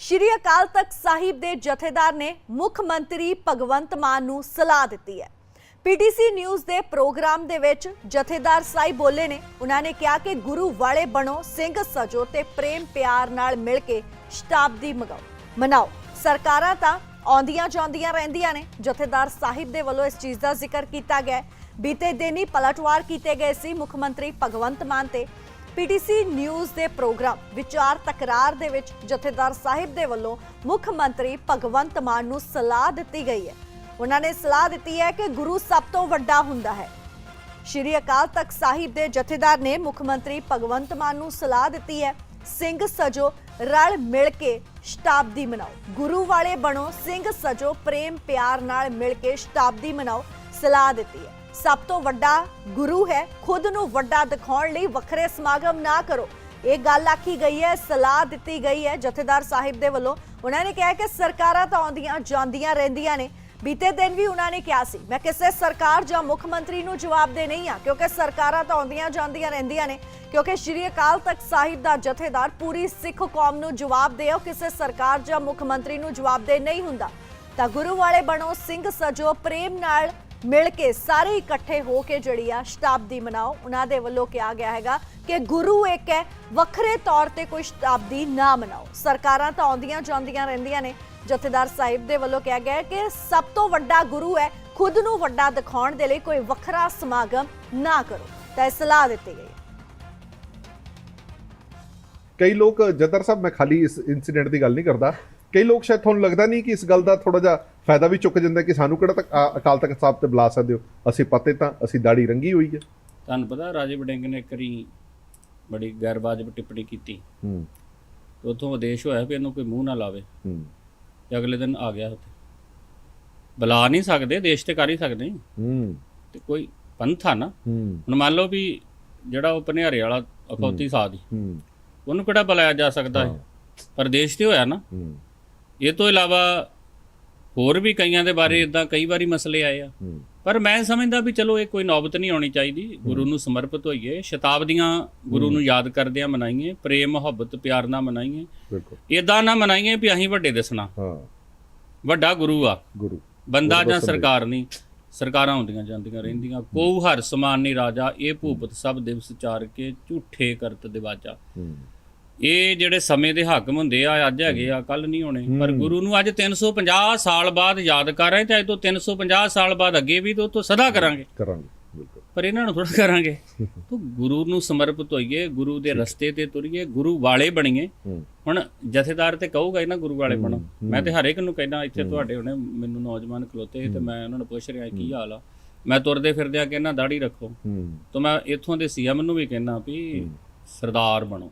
ਸ਼੍ਰੀ ਅਕਾਲ ਤਖਤ ਸਾਹਿਬ ਦੇ ਜਥੇਦਾਰ ਨੇ ਮੁੱਖ ਮੰਤਰੀ ਭਗਵੰਤ ਮਾਨ ਨੂੰ ਸਲਾਹ ਦਿੱਤੀ ਹੈ। ਪੀਟੀਸੀ ਨਿਊਜ਼ ਦੇ ਪ੍ਰੋਗਰਾਮ ਦੇ ਵਿੱਚ ਜਥੇਦਾਰ ਸਾਈ ਬੋਲੇ ਨੇ, ਉਹਨਾਂ ਨੇ ਕਿਹਾ ਕਿ ਗੁਰੂ ਵਾਲੇ ਬਣੋ, ਸਿੰਘ ਸਜੋ ਤੇ ਪ੍ਰੇਮ ਪਿਆਰ ਨਾਲ ਮਿਲ ਕੇ ਸ਼ਤਾਬਦੀ ਮਗਾਓ। ਮਨਾਓ। ਸਰਕਾਰਾਂ ਤਾਂ ਆਉਂਦੀਆਂ ਜਾਂਦੀਆਂ ਰਹਿੰਦੀਆਂ ਨੇ। ਜਥੇਦਾਰ ਸਾਹਿਬ ਦੇ ਵੱਲੋਂ ਇਸ ਚੀਜ਼ ਦਾ ਜ਼ਿਕਰ ਕੀਤਾ ਗਿਆ ਬੀਤੇ ਦਿਨ ਹੀ ਪਲਟਵਾਰ ਕੀਤੇ ਗਏ ਸੀ ਮੁੱਖ ਮੰਤਰੀ ਭਗਵੰਤ ਮਾਨ ਤੇ। ਪੀਟੀਸੀ ਨਿਊਜ਼ ਦੇ ਪ੍ਰੋਗਰਾਮ, ਵਿਚਾਰ ਤਕਰਾਰ ਦੇ ਵਿੱਚ ਜਥੇਦਾਰ ਸਾਹਿਬ ਦੇ ਵੱਲੋਂ ਮੁੱਖ ਮੰਤਰੀ ਭਗਵੰਤ ਮਾਨ ਨੂੰ ਸਲਾਹ ਦਿੱਤੀ ਗਈ ਹੈ। ਉਹਨਾਂ ਨੇ ਸਲਾਹ ਦਿੱਤੀ ਹੈ ਕਿ ਗੁਰੂ ਸਭ ਤੋਂ ਵੱਡਾ ਹੁੰਦਾ ਹੈ। ਸ਼੍ਰੀ ਅਕਾਲ ਤਖਤ ਸਾਹਿਬ ਦੇ ਜਥੇਦਾਰ ਨੇ ਮੁੱਖ ਮੰਤਰੀ ਭਗਵੰਤ ਮਾਨ ਨੂੰ ਸਲਾਹ ਦਿੱਤੀ ਹੈ, ਸਿੰਘ ਸਜੋ ਰਲ ਮਿਲ ਕੇ ਸ਼ਤਾਬਦੀ ਮਨਾਓ। ਗੁਰੂ ਵਾਲੇ ਬਣੋ, ਸਿੰਘ ਸਜੋ ਪ੍ਰੇਮ ਪਿਆਰ ਨਾਲ ਮਿਲ ਕੇ ਸ਼ਤਾਬਦੀ ਮਨਾਓ, ਸਲਾਹ ਦਿੱਤੀ ਹੈ। ਸਭ ਤੋਂ ਵੱਡਾ ਗੁਰੂ ਹੈ, ਖੁਦ ਨੂੰ ਵੱਡਾ ਦਿਖਾਉਣ ਲਈ ਵੱਖਰੇ ਸਮਾਗਮ ਨਾ ਕਰੋ। ਇਹ ਗੱਲ ਆਖੀ ਗਈ ਹੈ, ਸਲਾਹ ਦਿੱਤੀ ਗਈ ਹੈ ਜਥੇਦਾਰ ਸਾਹਿਬ ਦੇ ਵੱਲੋਂ। ਉਹਨਾਂ ਨੇ ਕਿਹਾ ਕਿ ਸਰਕਾਰਾਂ ਤਾਂ ਆਉਂਦੀਆਂ ਜਾਂਦੀਆਂ ਰਹਿੰਦੀਆਂ ਨੇ। ਬੀਤੇ ਦਿਨ ਵੀ ਉਹਨਾਂ ਨੇ ਕਿਹਾ ਸੀ, ਮੈਂ ਕਿਸੇ ਸਰਕਾਰ ਜਾਂ ਮੁੱਖ ਮੰਤਰੀ ਨੂੰ ਜਵਾਬ ਦੇ ਨਹੀਂ ਆ ਕਿਉਂਕਿ ਸਰਕਾਰਾਂ ਤਾਂ ਆਉਂਦੀਆਂ ਜਾਂਦੀਆਂ ਰਹਿੰਦੀਆਂ ਨੇ। ਕਿਉਂਕਿ ਸ਼੍ਰੀ ਅਕਾਲ ਤਖਤ ਸਾਹਿਬ ਦਾ ਜਥੇਦਾਰ ਪੂਰੀ ਸਿੱਖ ਕੌਮ ਨੂੰ ਜਵਾਬ ਦੇ ਉਹ ਕਿਸੇ ਸਰਕਾਰ ਜਾਂ ਮੁੱਖ ਮੰਤਰੀ ਨੂੰ ਜਵਾਬ ਦੇ ਨਹੀਂ ਹੁੰਦਾ। ਤਾਂ ਗੁਰੂ ਵਾਲੇ ਬਣੋ ਸਿੰਘ ਸਜੋ, ਪ੍ਰੇਮ ਨਾਲ ਮਿਲ ਕੇ ਸਾਰੇ ਇਕੱਠੇ ਹੋ ਕੇ ਜਿਹੜੀ ਆ ਸ਼ਤਾਬਦੀ ਮਨਾਓ। ਉਹਨਾਂ ਦੇ ਵੱਲੋਂ ਕਿਹਾ ਗਿਆ ਹੈਗਾ ਕਿ ਗੁਰੂ ਇੱਕ ਹੈ, ਵੱਖਰੇ ਤੌਰ ਤੇ ਕੋਈ ਸ਼ਤਾਬਦੀ ਨਾ ਮਨਾਓ। ਸਰਕਾਰਾਂ ਤਾਂ ਆਉਂਦੀਆਂ ਜਾਂਦੀਆਂ ਰਹਿੰਦੀਆਂ ਨੇ। ਜਥੇਦਾਰ ਸਾਹਿਬ ਦੇ ਵੱਲੋਂ ਕਿਹਾ ਗਿਆ ਕਿ ਸਭ ਤੋਂ ਵੱਡਾ ਗੁਰੂ ਹੈ, ਖੁਦ ਨੂੰ ਵੱਡਾ ਦਿਖਾਉਣ ਦੇ ਲਈ ਕੋਈ ਵੱਖਰਾ ਸਮਾਗਮ ਨਾ ਕਰੋ। ਤਾਂ ਇਹ ਸਲਾਹ ਦਿੱਤੀ ਗਈ। ਕਈ ਲੋਕ ਜਦਰ ਸਾਹਿਬ, ਮੈਂ ਖਾਲੀ ਇਸ ਇਨਸੀਡੈਂਟ ਦੀ ਗੱਲ ਨਹੀਂ ਕਰਦਾ। ਕਈ ਲੋਕ ਸ਼ਾਇਦ ਤੁਹਾਨੂੰ ਲੱਗਦਾ ਨਹੀਂ ਕਿ ਇਸ ਗੱਲ ਦਾ ਥੋੜਾ ਜਿਹਾ ਫਾਇਦਾ ਵੀ ਚੁੱਕ ਜਾਂਦਾ ਕਿ ਸਾਨੂੰ ਕਿਹੜਾ ਤੱਕ ਅਕਾਲ ਤਖਤ ਸਾਹਿਬ ਤੇ ਬੁਲਾ ਸਕਦੇ ਹੋ? ਅਸੀਂ ਪਤੇ ਤਾਂ ਅਸੀਂ ਦਾੜੀ ਰੰਗੀ ਹੋਈ ਹੈ। ਤੁਹਾਨੂੰ ਪਤਾ ਰਾਜੇ ਵੜਿੰਗ ਨੇ ਇੱਕ ਵਾਰੀ ਬੜੀ ਗੈਰਵਾਜਬ ਟਿੱਪਣੀ ਕੀਤੀ। ਹੂੰ। ਉੱਥੋਂ ਆਦੇਸ਼ ਹੋਇਆ ਵੀ ਇਹਨੂੰ ਕੋਈ ਮੂੰਹ ਨਾ ਲਾਵੇ। ਹੂੰ। ਤੇ ਅਗਲੇ ਦਿਨ ਆ ਗਿਆ ਉੱਥੇ। ਬੁਲਾ ਨਹੀਂ ਸਕਦੇ ਦੇਸ਼ ਤੇ ਕਰ ਹੀ ਸਕਦੇ। ਹਾਂ। ਤੇ ਕੋਈ ਪੰਥ ਨਾ। ਹੂੰ। ਹੁਣ ਮੰਨ ਲਓ ਵੀ ਜਿਹੜਾ ਉਹ ਪਨਿਆਰੇ ਵਾਲਾ ਅਖੌਤੀ ਸਾਧ ਹੂੰ। ਉਹਨੂੰ ਕਿਹੜਾ ਬੁਲਾਇਆ ਜਾ ਸਕਦਾ ਹੈ? ਪਰ ਦੇਸ਼ ਤੇ ਹੋਇਆ ਨਾ। ਹੂੰ। ਇਹ ਤੋਂ ਇਲਾਵਾ ਹੋਰ ਵੀ ਕਈਆਂ ਦੇ ਬਾਰੇ ਇਦਾਂ ਕਈ ਵਾਰੀ ਮਸਲੇ ਆਏ ਆ। ਪਰ ਮੈਂ ਸਮਝਦਾ ਵੀ ਚਲੋ ਇਹ ਕੋਈ ਨੌਬਤ ਨਹੀਂ ਆਉਣੀ ਚਾਹੀਦੀ। ਗੁਰੂ ਨੂੰ ਸਮਰਪਿਤ ਹੋਈਏ। ਸ਼ਤਾਬਦੀਆਂ ਗੁਰੂ ਨੂੰ ਯਾਦ ਕਰਦਿਆਂ ਮਨਾਈਏ। ਪ੍ਰੇਮ ਮੁਹੱਬਤ ਪਿਆਰ ਨਾਲ ਮਨਾਈਏ। ਬਿਲਕੁਲ। ਇਦਾਂ ਨਾ ਮਨਾਈਏ ਵੀ ਅਸੀਂ ਵੱਡੇ ਦਿਸਣਾ। ਹਾਂ। ਵੱਡਾ ਗੁਰੂ ਆ। ਗੁਰੂ। ਬੰਦਾ ਜਾਂ ਸਰਕਾਰ ਨਹੀਂ। ਸਰਕਾਰਾਂ ਹੁੰਦੀਆਂ ਜਾਂਦੀਆਂ ਰਹਿੰਦੀਆਂ। ਕੋਉ ਹਰ ਸਮਾਨ ਨਹੀਂ ਰਾਜਾ। ਇਹ ਭੂਪਤ ਸਭ ਦਿਵਸ ਚਾਰ ਕੇ ਝੂਠੇ ਕਰਤ ਦਿਵਾਜਾ। ਹੂੰ। ਇਹ ਜਿਹੜੇ ਸਮੇਂ ਦੇ ਹਾਕਮ ਹੁੰਦੇ ਆ ਅੱਜ ਹੈਗੇ ਆ ਕੱਲ ਨਹੀਂ ਹੋਣੇ। ਪਰ ਗੁਰੂ ਨੂੰ ਅੱਜ 350 ਸਾਲ ਬਾਅਦ ਯਾਦ ਕਰ ਰਹੇ ਤੇ ਅੱਜ ਤੋਂ 350 ਸਾਲ ਬਾਅਦ ਅੱਗੇ ਵੀ ਤੋਂ ਤੋਂ ਸਦਾ ਕਰਾਂਗੇ। ਕਰਾਂਗੇ ਬਿਲਕੁਲ। ਪਰ ਇਹਨਾਂ ਨੂੰ ਥੋੜਾ ਕਰਾਂਗੇ। ਤੋ ਗੁਰੂ ਨੂੰ ਸਮਰਪਿਤ ਹੋਈਏ ਗੁਰੂ ਦੇ ਰਸਤੇ ਤੇ ਤੁਰੀਏ ਗੁਰੂ ਵਾਲੇ ਬਣੀਏ। ਹੁਣ ਜਥੇਦਾਰ ਤੇ ਕਹੂਗਾ ਹੀ ਨਾ ਗੁਰੂ ਵਾਲੇ ਬਣੋ। ਮੈਂ ਤੇ ਹਰੇਕ ਨੂੰ ਕਹਿੰਦਾ ਇੱਥੇ ਤੁਹਾਡੇ ਹੁਣੇ ਮੈਨੂੰ ਨੌਜਵਾਨ ਖਲੋਤੇ ਤੇ ਮੈਂ ਉਹਨਾਂ ਨੂੰ ਪੁੱਛ ਰਿਹਾ ਕੀ ਹਾਲ ਆ? ਮੈਂ ਤੁਰਦੇ ਫਿਰਦਿਆਂ ਕਹਿੰਦਾ ਦਾੜੀ ਰੱਖੋ। ਤਾਂ ਮੈਂ ਇੱਥੋਂ ਦੇ ਸੀਐਮ ਨੂੰ ਵੀ ਕਹਿੰਦਾ ਵੀ ਸਰਦਾਰ ਬਣੋ।